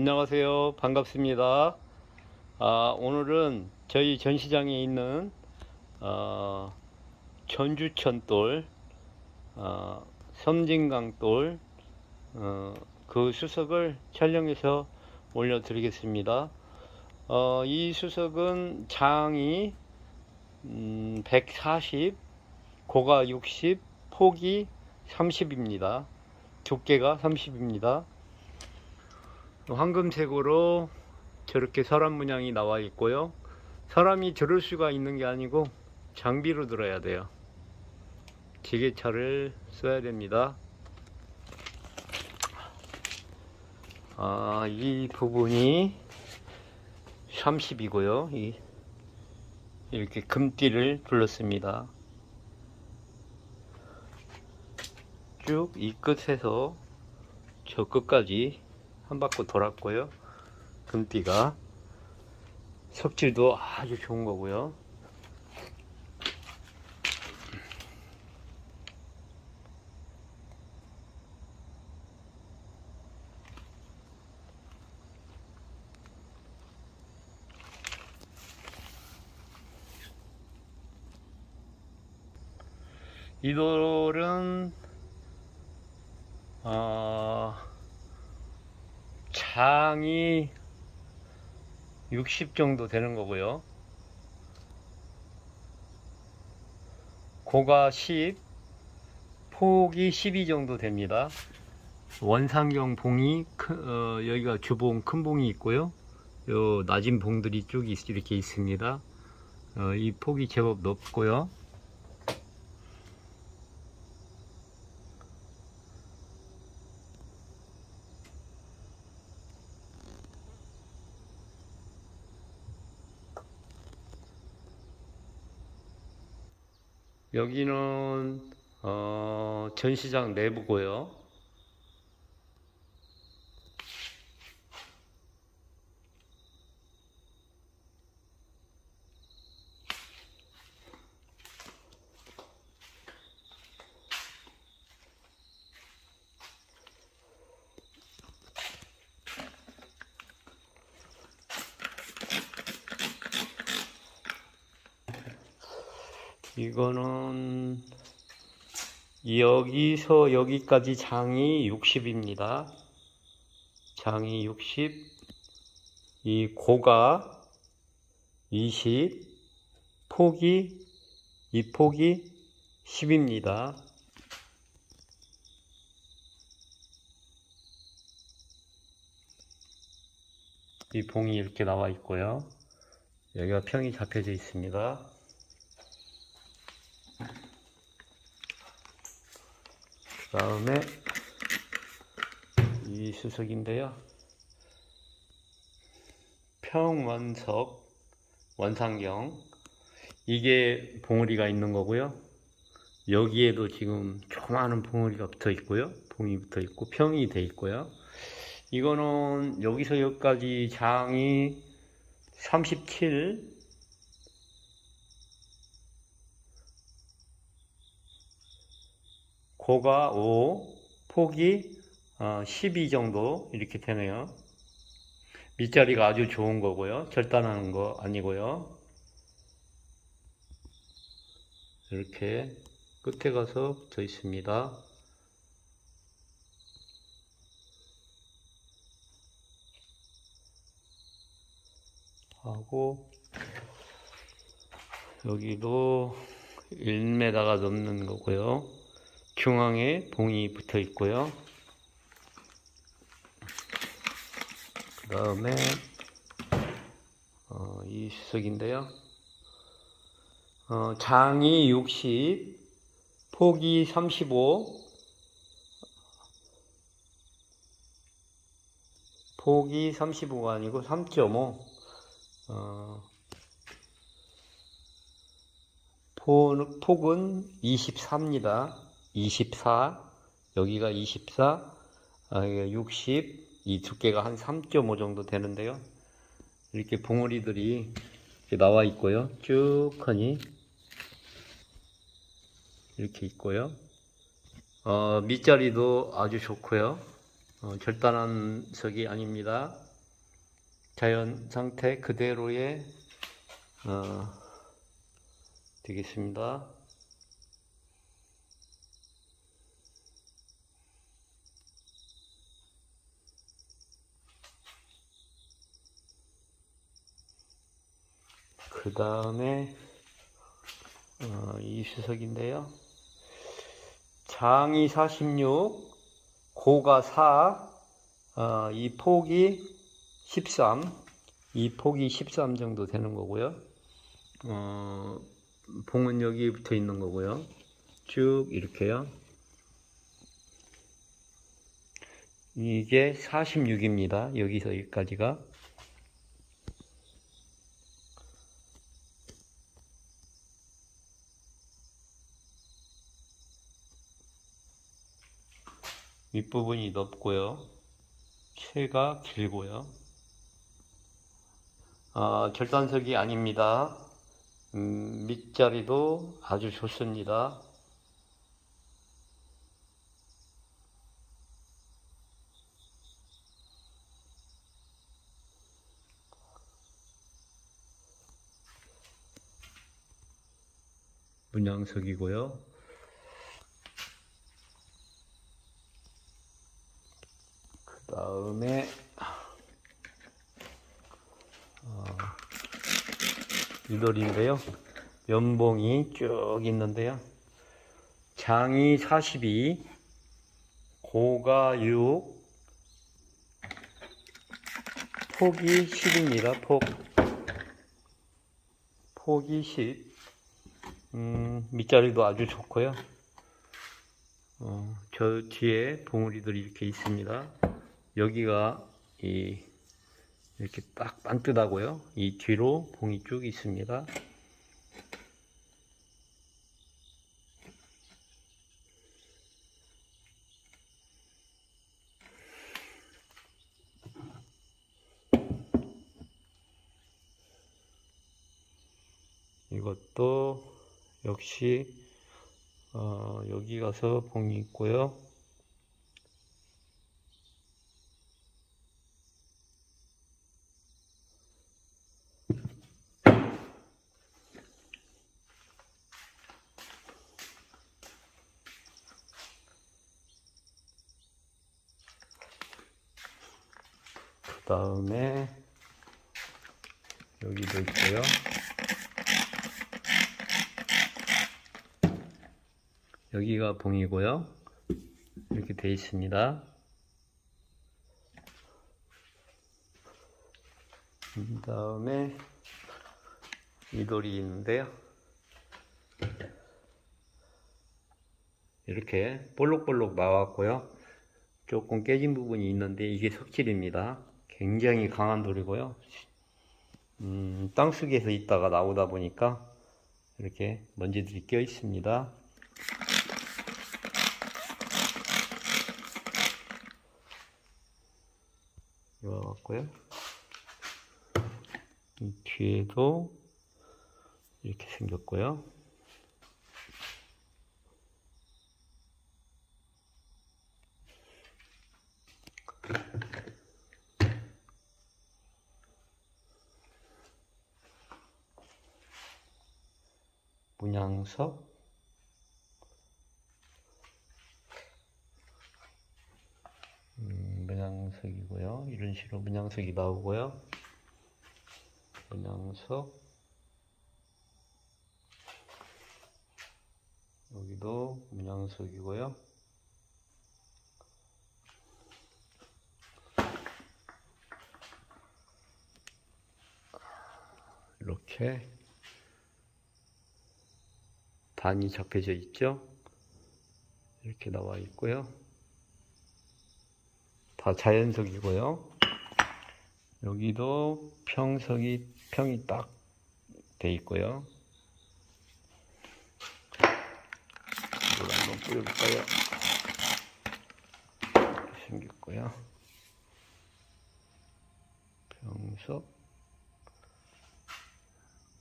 안녕하세요. 반갑습니다. 아, 오늘은 저희 전시장에 있는 어, 전주천돌, 어, 섬진강돌 어, 그 수석을 촬영해서 올려드리겠습니다. 어, 이 수석은 장이 음, 140, 고가 60, 폭이 30입니다. 두께가 30입니다. 황금색으로 저렇게 사람 문양이 나와 있고요. 사람이 들을 수가 있는 게 아니고 장비로 들어야 돼요. 지게차를 써야 됩니다. 아, 이 부분이 30이고요. 이, 이렇게 금띠를 둘렀습니다. 쭉 이 끝에서 저 끝까지 한 바퀴 돌았고요. 금띠가 석질도 아주 좋은 거고요. 이 돌은 어, 장이 60 정도 되는 거고요. 고가 10, 폭이 12 정도 됩니다. 원상경 봉이 큰- 어, 여기가 주봉 큰 봉이 있고요. 요 낮은 봉들이 쭉 있- 이렇게 있습니다. 어, 이 폭이 제법 높고요. 여기는 어, 전시장 내부고요. 이거는 여기서 여기까지 장이 60입니다. 장이 60, 이 고가 20, 폭이 이 폭이 10입니다. 이 봉이 이렇게 나와 있고요. 여기가 평이 잡혀져 있습니다. 그 다음에 이 수석인데요. 평원석 원상경 이게 봉우리가 있는 거고요. 여기에도 지금 조그마한 봉우리가 붙어 있고요. 봉이 붙어 있고 평이 돼 있고요. 이거는 여기서 여기까지 장이 37 고가 5, 폭이 어, 12 정도 이렇게 되네요. 밑자리가 아주 좋은 거고요. 절단하는 거 아니고요. 이렇게 끝에 가서 붙어 있습니다. 하고 여기도 1m가 넘는 거고요. 중앙에 봉이 붙어 있고요. 그 다음에 어, 이 수석인데요. 어, 장이 60, 폭이 35, 폭이 35가 아니고 3.5. 어, 폭, 폭은 24입니다. 24. 여기가 24. 아, 이게 60. 이 두께가 한 3.5 정도 되는데요. 이렇게 봉우리들이 이렇게 나와 있고요. 쭉 하니 이렇게 있고요. 어, 밑자리도 아주 좋고요. 어, 절단한 석이 아닙니다. 자연 상태 그대로의 어, 되겠습니다. 그 다음에 어, 이 수석인데요. 장이 46, 고가 4, 어, 이 폭이 13, 이 폭이 13 정도 되는 거고요. 어, 봉은 여기 붙어 있는 거고요. 쭉 이렇게요. 이게 46입니다. 여기서 여기까지가. 윗부분이 넓고요. 채가 길고요. 아, 절단석이 아닙니다. 음, 밑자리도 아주 좋습니다. 문양석이고요. 그 다음에 어, 유돌인데요. 연봉이 쭉 있는데요. 장이 42, 고가 6, 폭이 10입니다. 폭. 폭이 10. 음, 밑자리도 아주 좋고요. 어, 저 뒤에 봉우리들이 이렇게 있습니다. 여기가 이 이렇게 딱 반듯하고요. 이 뒤로 봉이 쭉 있습니다. 이것도 역시 어, 여기 가서 봉이 있고요. 다음에 여기도 있고요. 여기가 봉이고요. 이렇게 돼 있습니다. 그 다음에 이 돌이 있는데요. 이렇게 볼록볼록 나왔고요. 조금 깨진 부분이 있는데 이게 석질입니다. 굉장히 강한 돌이고요. 음, 땅 속에서 있다가 나오다 보니까 이렇게 먼지들이 껴 있습니다. 이거 같고요. 이 뒤에도 이렇게 생겼고요. 문양석 음, 문양석이고요. 이런 식으로 문양석이 나오고요. 문양석 여기도 문양석이고요. 이렇게 단이 잡혀져 있죠. 이렇게 나와 있고요. 다 자연석이고요. 여기도 평석이 평이 딱 돼 있고요. 이걸 한번 뿌려볼까요? 생겼고요. 평석,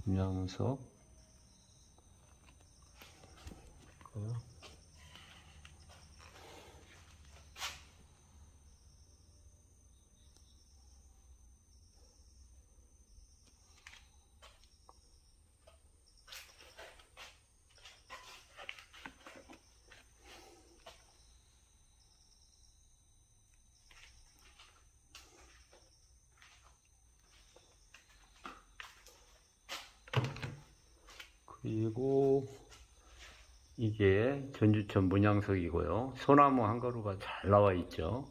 음양석, 거예요. 그리고 이게 전주천 문양석이고요. 소나무 한 그루가 잘 나와 있죠.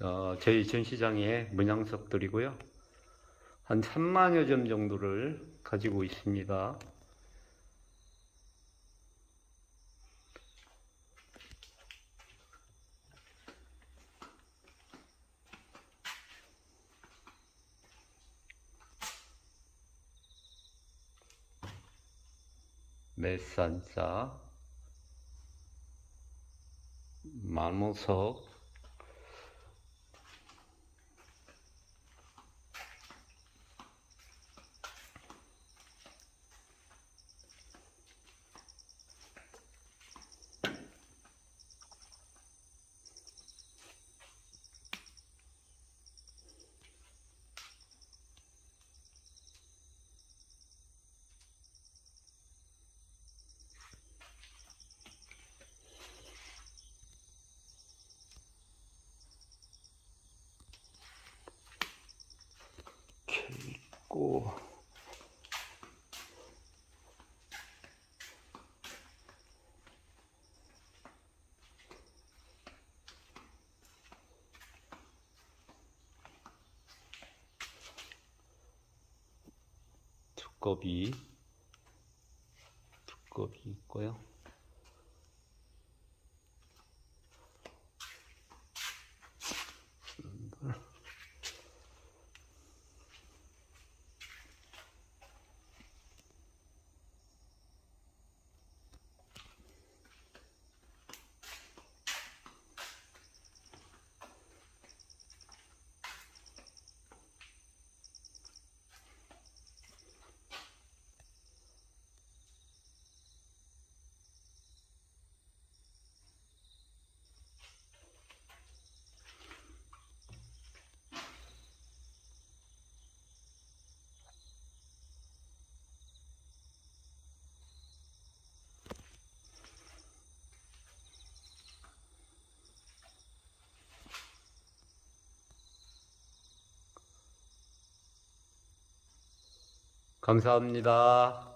어, 저희 전시장에 문양석들이고요. 한 3만여 점 정도를 가지고 있습니다. 메산자, 만모석, 이렇게 있고 두꺼비 두꺼비 있고요. 감사합니다.